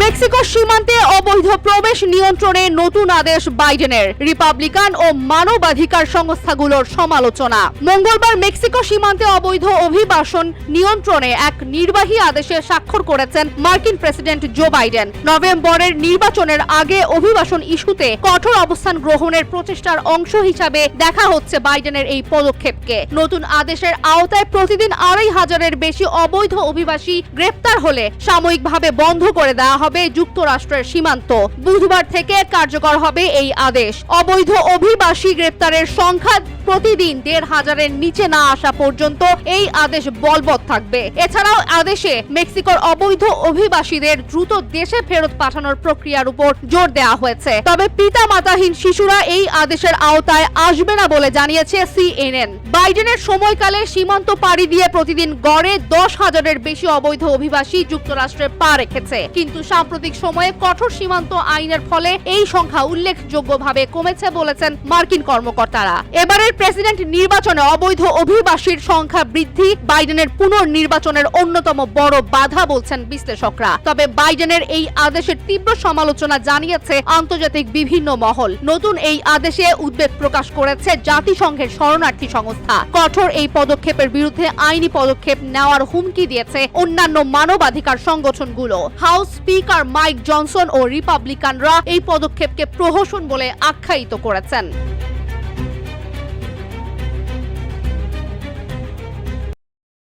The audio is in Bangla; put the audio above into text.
মেক্সিকো সীমান্তে অবৈধ প্রবেশ নিয়ন্ত্রণে নতুন আদেশ বাইডেনের। রিপাবলিকান ও মানবাধিকার সংস্থাগুলোর সমালোচনা। মঙ্গলবার মেক্সিকো সীমান্তে অবৈধ অভিবাসন নিয়ন্ত্রণে এক নির্বাহী আদেশে স্বাক্ষর করেছেন মার্কিন প্রেসিডেন্ট জো বাইডেন। নভেম্বরের নির্বাচনের আগে অভিবাসন ইস্যুতে কঠোর অবস্থান গ্রহণের প্রচেষ্টার অংশ হিসাবে দেখা হচ্ছে বাইডেনের এই পদক্ষেপকে। নতুন আদেশের আওতায় প্রতিদিন আড়াই হাজারের বেশি অবৈধ অভিবাসী গ্রেপ্তার হলে সাময়িকভাবে বন্ধ করে দেওয়া হবে যুক্তরাষ্ট্রের সীমান্ত। বুধবার থেকে কার্যকর হবে এই আদেশ। অবৈধ অভিবাসী গ্রেপ্তারের সংখ্যা প্রতিদিন দেড় হাজারের নিচে না আসা পর্যন্ত এই আদেশ বলবৎ থাকবে। এছাড়াও আদেশে মেক্সিকোর অবৈধ অভিবাসীদের দ্রুত দেশে ফেরত পাঠানোর প্রক্রিয়ার উপর জোর দেওয়া হয়েছে। তবে পিতা মাতাহীন শিশুরা এই আদেশের আওতায় আসবে না বলে জানিয়েছে সিএনএন। বাইডেনের সময়কালে সীমান্ত পাড়ি দিয়ে প্রতিদিন গড়ে দশ হাজারের বেশি অবৈধ অভিবাসী যুক্তরাষ্ট্রে পা রেখেছে। কিন্তু সাম্প্রতিক সময়ে কঠোর সীমান্ত আইনের ফলে এই সংখ্যা উল্লেখযোগ্যভাবে কমেছে বলেছেন মার্কিন কর্মকর্তারা। এবারের প্রেসিডেন্ট নির্বাচনে অবৈধ অভিবাসীর সংখ্যা বৃদ্ধি, বাইডেনের পুনর্নির্বাচনের অন্যতম বড় বাধা বলছেন বিশ্লেষকরা। তবে বাইডেনের এই আদেশের তীব্র সমালোচনা জানিয়েছে আন্তর্জাতিক বিভিন্ন মহল। নতুন এই আদেশে উদ্বেগ প্রকাশ করেছে জাতিসংঘের শরণার্থী সংস্থা। কঠোর এই পদক্ষেপের বিরুদ্ধে আইনি পদক্ষেপ নেওয়ার হুমকি দিয়েছে অন্যান্য মানবাধিকার সংগঠনগুলো। হাউস স্পিকার মাইক জনসন ও রিপাবলিকানরা এই পদক্ষেপকে প্রহসন বলে আখ্যায়িত করেছেন।